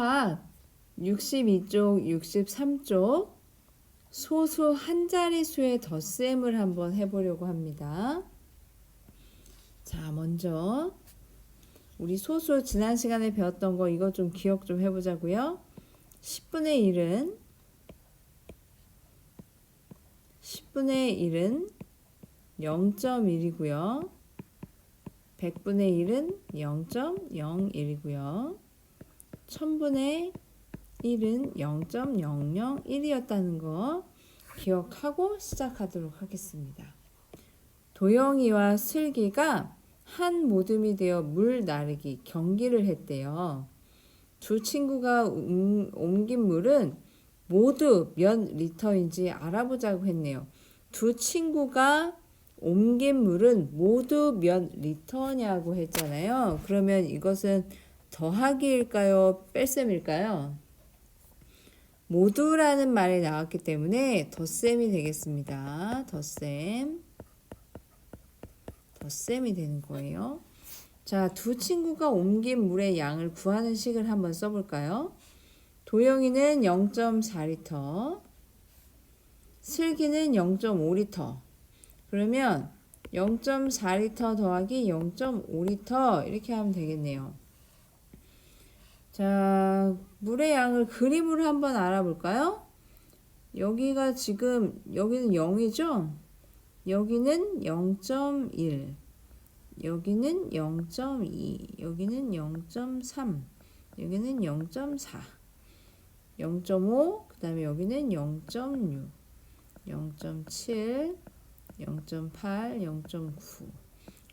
차 62쪽, 63쪽 소수 한 자릿수의 덧셈을 한번 해보려고 합니다. 자, 먼저 우리 소수 지난 시간에 배웠던 거 이거 좀 기억 좀 해보자고요. 10분의 1은 10분의 1은 0.1이고요. 100분의 1은 0.01이고요. 1000분의 1은 0.001이었다는 거 기억하고 시작하도록 하겠습니다. 도영이와 슬기가 한 모듬이 되어 물 나르기 경기를 했대요. 두 친구가 옮- 옮긴 물은 모두 몇 리터인지 알아보자고 했네요. 두 친구가 옮긴 물은 모두 몇 리터냐고 했잖아요. 그러면 이것은 더하기일까요? 뺄셈일까요? 모두라는 말이 나왔기 때문에 덧셈이 되겠습니다. 덧셈. 덧셈이 되는 거예요. 자, 두 친구가 옮긴 물의 양을 구하는 식을 한번 써볼까요? 도영이는 0.4리터, 슬기는 0.5리터. 그러면 0.4리터 더하기 0.5리터 이렇게 하면 되겠네요. 자, 물의 양을 그림으로 한번 알아볼까요? 여기가 지금 여기는 0이죠? 여기는 0.1, 여기는 0.2, 여기는 0.3, 여기는 0.4, 0.5, 그 다음에 여기는 0.6, 0.7, 0.8, 0.9,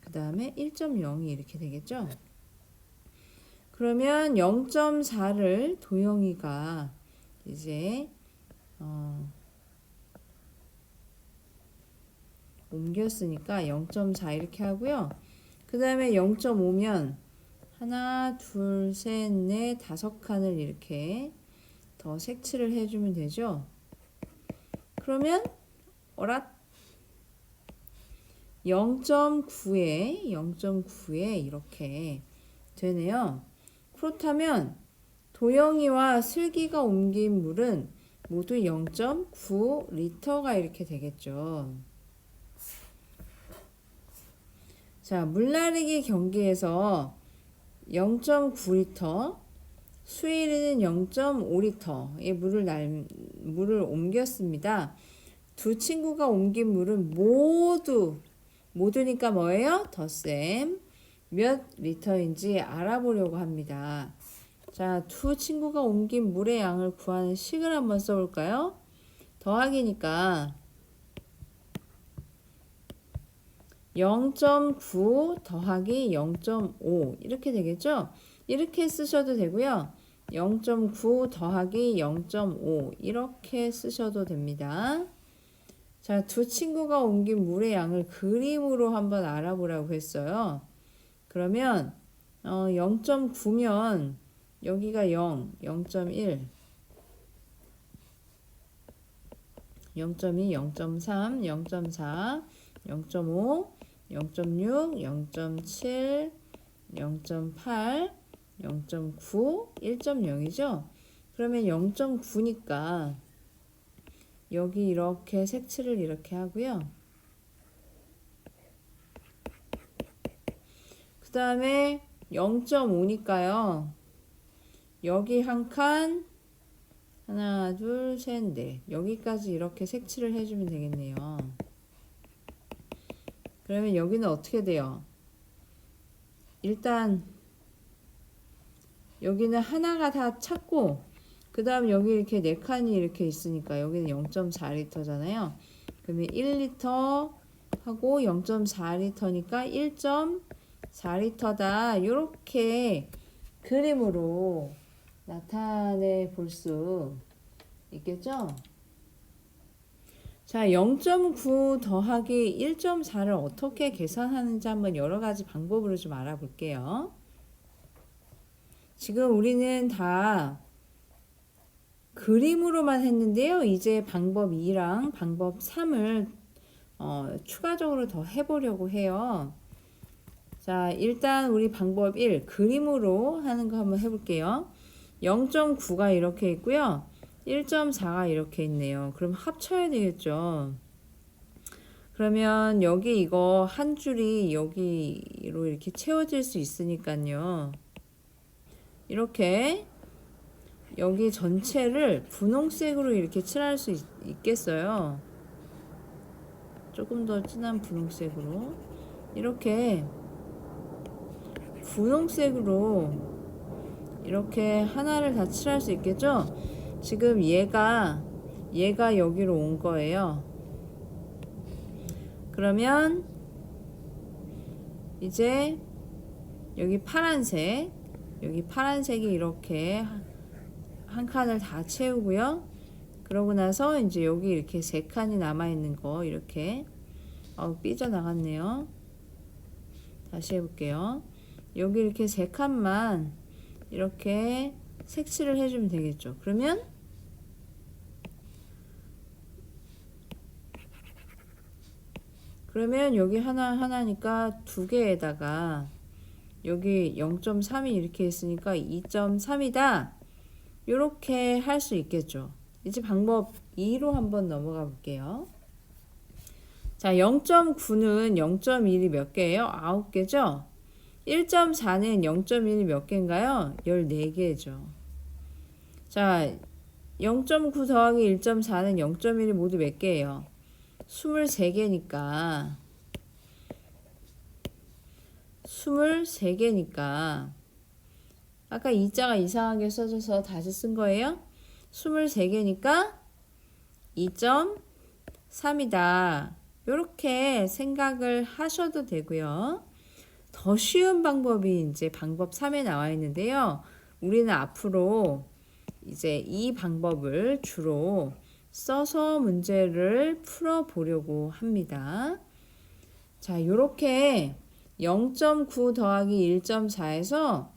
그 다음에 1.0이 이렇게 되겠죠? 그러면 0.4를 도영이가 이제 어, 옮겼으니까 0.4 이렇게 하고요. 그 다음에 0.5면 하나, 둘, 셋, 넷, 다섯 칸을 이렇게 더 색칠을 해주면 되죠. 그러면 어라 0.9에 0.9에 이렇게 되네요. 그렇다면 도영이와 슬기가 옮긴 물은 모두 0.9 리터가 이렇게 되겠죠. 자, 물나르기 경기에서 0.9 리터, 수일이는 0.5 리터의 물을 날, 물을 옮겼습니다. 두 친구가 옮긴 물은 모두, 모두니까 뭐예요? 덧셈. 몇 리터인지 알아보려고 합니다. 자, 두 친구가 옮긴 물의 양을 구하는 식을 한번 써볼까요? 더하기니까 0.9 더하기 0.5 이렇게 되겠죠? 이렇게 쓰셔도 되고요. 0.9 더하기 0.5 이렇게 쓰셔도 됩니다. 자, 두 친구가 옮긴 물의 양을 그림으로 한번 알아보라고 했어요. 그러면 어, 0.9면 여기가 0, 0.1, 0.2, 0.3, 0.4, 0.5, 0.6, 0.7, 0.8, 0.9, 1.0이죠? 그러면 0.9니까 여기 이렇게 색칠을 이렇게 하고요. 그 다음에 0.5니까요. 여기 한 칸, 하나, 둘, 셋, 넷. 여기까지 이렇게 색칠을 해주면 되겠네요. 그러면 여기는 어떻게 돼요? 일단 여기는 하나가 다 찼고 그 다음 여기 이렇게 네 칸이 이렇게 있으니까 여기는 0.4리터잖아요. 그러면 1리터 하고 0.4리터니까 1.4리터다. 이렇게 그림으로 나타내 볼 수 있겠죠? 자, 0.9 더하기 1.4를 어떻게 계산하는지 한번 여러 가지 방법으로 좀 알아볼게요. 지금 우리는 다 그림으로만 했는데요. 이제 방법 2랑 방법 3을 어, 추가적으로 더 해보려고 해요. 자, 일단 우리 방법 1, 그림으로 하는 거 한번 해볼게요. 0.9가 이렇게 있고요. 1.4가 이렇게 있네요. 그럼 합쳐야 되겠죠. 그러면 여기 이거 한 줄이 여기로 이렇게 채워질 수 있으니까요. 이렇게 여기 전체를 분홍색으로 이렇게 칠할 수 있, 있겠어요. 조금 더 진한 분홍색으로 이렇게 분홍색으로 이렇게 하나를 다 칠할 수 있겠죠? 지금 얘가 얘가 여기로 온 거예요. 그러면 이제 여기 파란색 여기 파란색이 이렇게 한 칸을 다 채우고요. 그러고 나서 이제 여기 이렇게 세 칸이 남아 있는 거 이렇게 어, 삐져 나갔네요. 다시 해볼게요. 여기 이렇게 세 칸만 이렇게 색칠을 해주면 되겠죠. 그러면 그러면 여기 하나 하나니까 두 개에다가 여기 0.3이 이렇게 있으니까 2.3이다. 이렇게 할 수 있겠죠. 이제 방법 2로 한번 넘어가 볼게요. 자, 0.9는 0.1이 몇 개예요? 9개죠? 1.4는 0.1이 몇 개인가요? 14개죠. 자, 0.9 더하기 1.4는 0.1이 모두 몇 개예요? 23개니까 23개니까 아까 이자가 이상하게 써져서 다시 쓴 거예요. 23개니까 2.3이다. 이렇게 생각을 하셔도 되고요. 더 쉬운 방법이 이제 방법 3에 나와 있는데요. 우리는 앞으로 이제 이 방법을 주로 써서 문제를 풀어 보려고 합니다. 자, 요렇게 0.9 더하기 1.4에서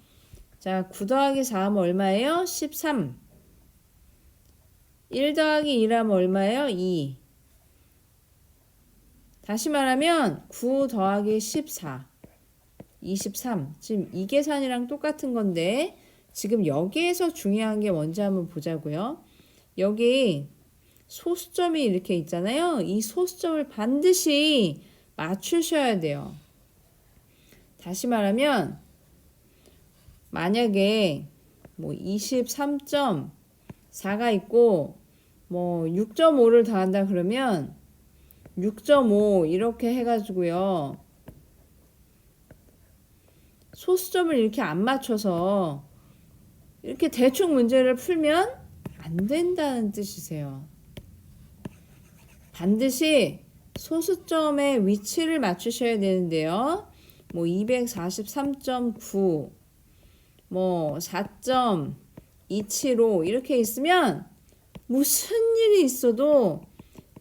자, 9 더하기 4 하면 얼마예요? 13. 1 더하기 2하면 얼마예요? 2. 다시 말하면 9 더하기 14. 23. 지금 이 계산이랑 똑같은 건데 지금 여기에서 중요한 게 뭔지 한번 보자고요. 여기 소수점이 이렇게 있잖아요. 이 소수점을 반드시 맞추셔야 돼요. 다시 말하면 만약에 뭐 23.4가 있고 뭐 6.5를 더한다 그러면 6.5 이렇게 해가지고요. 소수점을 이렇게 안 맞춰서 이렇게 대충 문제를 풀면 안 된다는 뜻이세요. 반드시 소수점의 위치를 맞추셔야 되는데요. 뭐 243.9, 뭐 4.275 이렇게 있으면 무슨 일이 있어도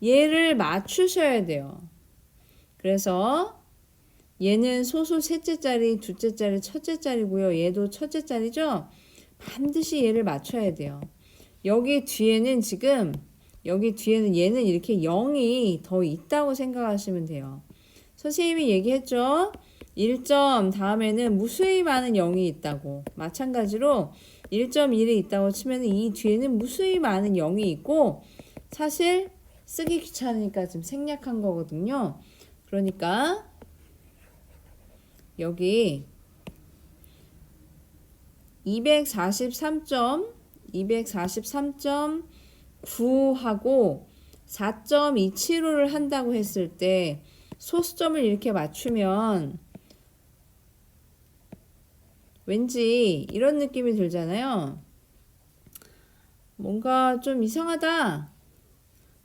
얘를 맞추셔야 돼요. 그래서 얘는 소수 셋째 자리, 둘째 자리, 첫째 자리고요. 얘도 첫째 자리죠. 반드시 얘를 맞춰야 돼요. 여기 뒤에는 지금 여기 뒤에는 얘는 이렇게 0이 더 있다고 생각하시면 돼요. 선생님이 얘기했죠. 1점 다음에는 무수히 많은 0이 있다고. 마찬가지로 1.1이 있다고 치면 이 뒤에는 무수히 많은 0이 있고 사실 쓰기 귀찮으니까 지금 생략한 거거든요. 그러니까 여기 243점 243.9하고 4.275를 한다고 했을 때 소수점을 이렇게 맞추면 왠지 이런 느낌이 들잖아요. 뭔가 좀 이상하다.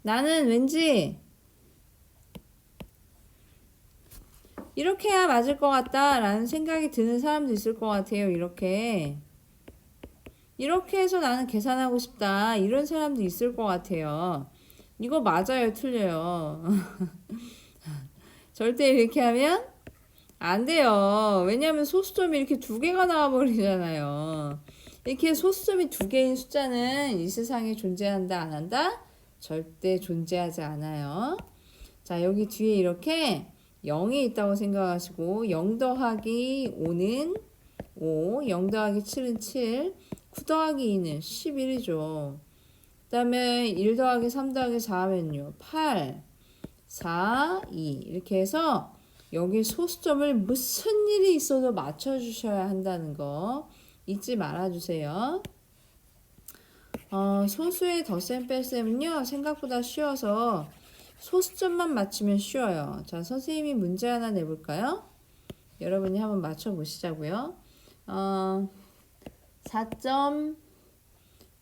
나는 왠지 이렇게 해야 맞을 것 같다라는 생각이 드는 사람도 있을 것 같아요. 이렇게. 이렇게 해서 나는 계산하고 싶다. 이런 사람도 있을 것 같아요. 이거 맞아요, 틀려요. 절대 이렇게 하면 안 돼요. 왜냐하면 소수점이 이렇게 두 개가 나와버리잖아요. 이렇게 소수점이 두 개인 숫자는 이 세상에 존재한다, 안 한다? 절대 존재하지 않아요. 자, 여기 뒤에 이렇게 0이 있다고 생각하시고 0 더하기 5는 5, 0 더하기 7은 7, 9 더하기 2는 11이죠. 그 다음에 1 더하기 3 더하기 4 하면요. 8, 4, 2 이렇게 해서 여기 소수점을 무슨 일이 있어도 맞춰주셔야 한다는 거 잊지 말아주세요. 어, 소수의 덧셈 뺄셈은요 생각보다 쉬워서 소수점만 맞추면 쉬워요. 자 선생님이 문제 하나 내볼까요? 여러분이 한번 맞춰보시자고요. 어, 4점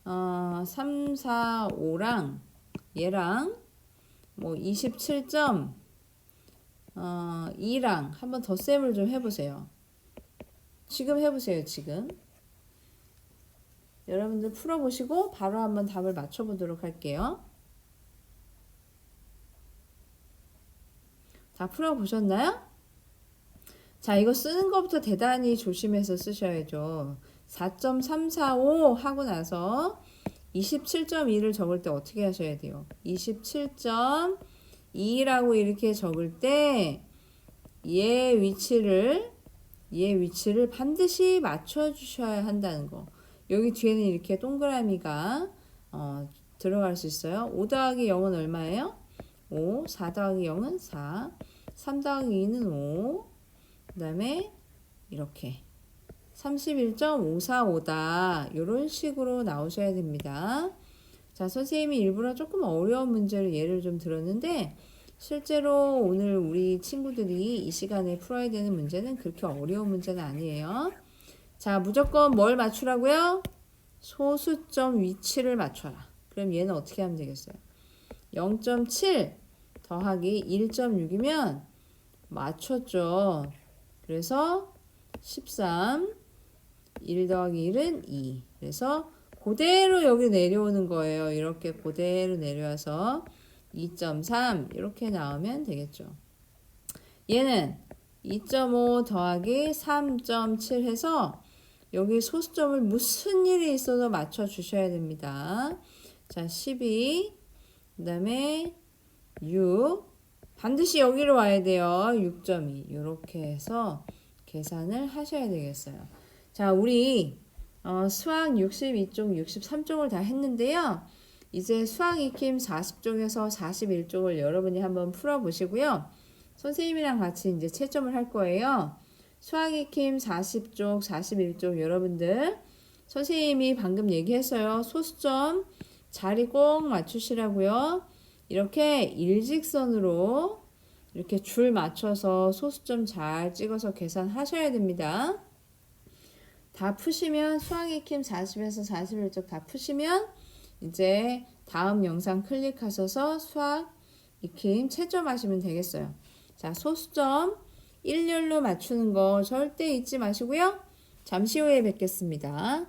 어, 3, 4, 5랑 얘랑 뭐 27점 어, 2랑 한번 덧셈을 좀 해보세요. 지금 해보세요. 지금. 여러분들 풀어보시고 바로 한번 답을 맞춰보도록 할게요. 다 풀어보셨나요? 자, 이거 쓰는 것부터 대단히 조심해서 쓰셔야죠. 4.345 하고 나서 27.2를 적을 때 어떻게 하셔야 돼요? 27.2라고 이렇게 적을 때 얘 위치를 얘 위치를 반드시 맞춰 주셔야 한다는 거. 여기 뒤에는 이렇게 동그라미가 어, 들어갈 수 있어요. 5 더하기 0은 얼마예요? 5, 4 더하기 0은 4, 3 더하기 2는 5, 그 다음에 이렇게 31.545다. 이런 식으로 나오셔야 됩니다. 자, 선생님이 일부러 조금 어려운 문제를 예를 좀 들었는데 실제로 오늘 우리 친구들이 이 시간에 풀어야 되는 문제는 그렇게 어려운 문제는 아니에요. 자, 무조건 뭘 맞추라고요? 소수점 위치를 맞춰라. 그럼 얘는 어떻게 하면 되겠어요? 0.7 더하기 1.6이면 맞췄죠. 그래서 13, 1 더하기 1은 2. 그래서 그대로 여기 내려오는 거예요. 이렇게 그대로 내려와서 2.3 이렇게 나오면 되겠죠. 얘는 2.5 더하기 3.7 해서 여기 소수점을 무슨 일이 있어도 맞춰 주셔야 됩니다. 자, 12. 그 다음에 6. 반드시 여기로 와야 돼요. 6.2. 이렇게 해서 계산을 하셔야 되겠어요. 자, 우리 어, 수학 62쪽, 63쪽을 다 했는데요. 이제 수학 익힘 40쪽에서 41쪽을 여러분이 한번 풀어보시고요. 선생님이랑 같이 이제 채점을 할 거예요. 수학 익힘 40쪽, 41쪽 여러분들 선생님이 방금 얘기했어요. 소수점 자리 꼭 맞추시라고요. 이렇게 일직선으로 이렇게 줄 맞춰서 소수점 잘 찍어서 계산하셔야 됩니다. 다 푸시면 수학 익힘 40에서 41쪽 다 푸시면 이제 다음 영상 클릭하셔서 수학 익힘 채점하시면 되겠어요. 자, 소수점 일렬로 맞추는 거 절대 잊지 마시고요. 잠시 후에 뵙겠습니다.